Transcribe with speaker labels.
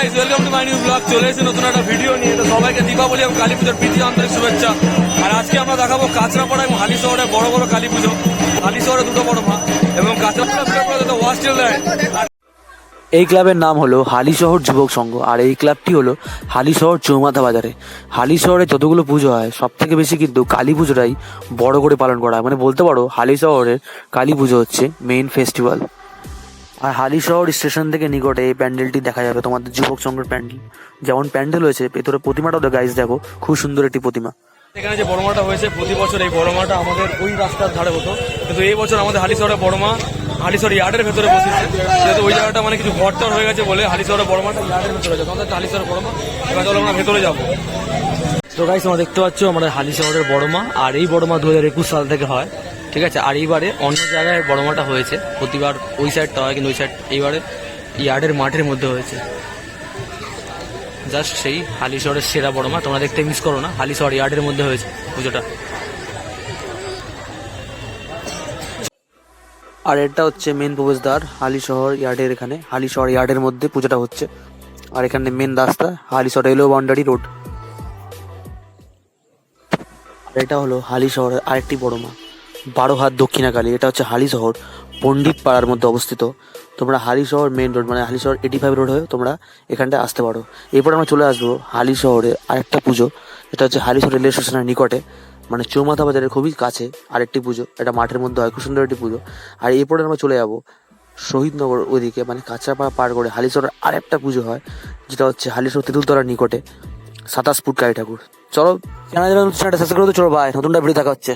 Speaker 1: Guys welcome to my new vlog চলে এসেছি নতুন একটা ভিডিও নিয়ে, তো সবাইকে দীপাবলি এবং কালী পুজোর প্রীতি আন্তরিক শুভেচ্ছা। আর আজকে আমরা দেখাবো কাঁচরাপাড়া এবং হালি শহরে বড় বড় কালী পুজো। হালি শহরে দুটো বড় মা এবং কাঁচরাপাড়া ওয়াশ টিল
Speaker 2: এই ক্লাবের নাম হলো হালিশহর যুবক সংঘ, আর এই ক্লাবটি হলো হালিশহর চৌমাথা বাজারে। হালিশহরে যতগুলো পুজো হয় সব থেকে বেশি কিন্তু কালী পুজোটাই বড় করে পালন করা হয়। মানে বলতে পারো, হালিশহরের কালী পুজো হচ্ছে মেইন ফেস্টিভ্যাল আর হালিশহর স্টেশন থেকে নিকটে এই প্যান্ডেলটি দেখা যাবে, তোমাদের যুবক সংঘের প্যান্ডেল। যেমন প্যান্ডেল হয়েছে, ভেতরে প্রতিমাটাও গাইজ দেখো, খুব সুন্দর একটি প্রতিমা।
Speaker 1: এখানে যে বড়মাটা হয়েছে, প্রতি বছর এই বড়মাটা আমাদের ওই রাস্তার ধারে হতো। কিন্তু এই বছর আমাদের হালি শহরে বড় মা হালি শহর ইয়ার্ডের ভেতরে বসেছে। যেহেতু ওই জায়গাটা মানে কিছু ঘরটর হয়ে গেছে বলে হালি শহরে বড় মাটা ইয়ার্ডের ভেতরে যাবে আমাদের হালি শহরে বড় এবার চলো আমরা ভেতরে যাব। তো গাইস তোমরা দেখতে পাচ্ছ আমাদের হালি শহরের বড় মা আর এই বড় মা দু হাজার একুশ সাল থেকে হয়। ঠিক আছে, আর এইবারে অন্য জায়গায় বড় মাটা হয়েছে, প্রতিবার ওই সাইডটা হয় কিন্তু ওই সাইড এইবারে ইয়ার্ডের মাঠের মধ্যে হয়েছে। জাস্ট সেই হালি শহরের সেরা বড় মা তোমরা দেখতে মিস করো না হালি শহর ইয়ার্ডের মধ্যে হয়েছে পুজোটা।
Speaker 2: আর এটা হচ্ছে মেন প্রবেশদ্বার, হালিশহর ইয়ার্ডের এখানে। হালিশহর ইয়ার্ডের মধ্যে পুজোটা হচ্ছে। আর এখানে মেন রাস্তা, হালিশহর রেলওয়ে বাউন্ডারি রোড। আর এটা হলো হালিশহরের আরেকটি বড় মা বারো হাত দক্ষিণাকালী এটা হচ্ছে হালিশহর পণ্ডিত পাড়ার মধ্যে অবস্থিত। তোমরা হালিশহর মেন রোড মানে হালিশহর এইটি ফাইভ রোড হয়ে তোমরা এখানটায় আসতে পারো। এরপর আমরা চলে আসব হালি শহরে আরেকটা পুজো, এটা হচ্ছে হালিশহর রেলওয়ে স্টেশনের নিকটে মানে চৌমাথা বাজারের খুবই কাছে আরেকটি পুজো, এটা মাঠের মধ্যে হয়, খুব সুন্দর একটি পুজো। আর এরপরে আমরা চলে যাব শহীদনগর ওইদিকে মানে কাঁচরাপাড়া পার করে হালিশহরের আরেকটা পুজো হয়, যেটা হচ্ছে হালিশহর তেঁতুলতলার নিকটে, সাতাশ ফুট কালী ঠাকুর। চলো। জানা চ্যানেলটা সাবস্ক্রাইব করতে চলো বাই নতুনটা ভিডিও দেখা হচ্ছে।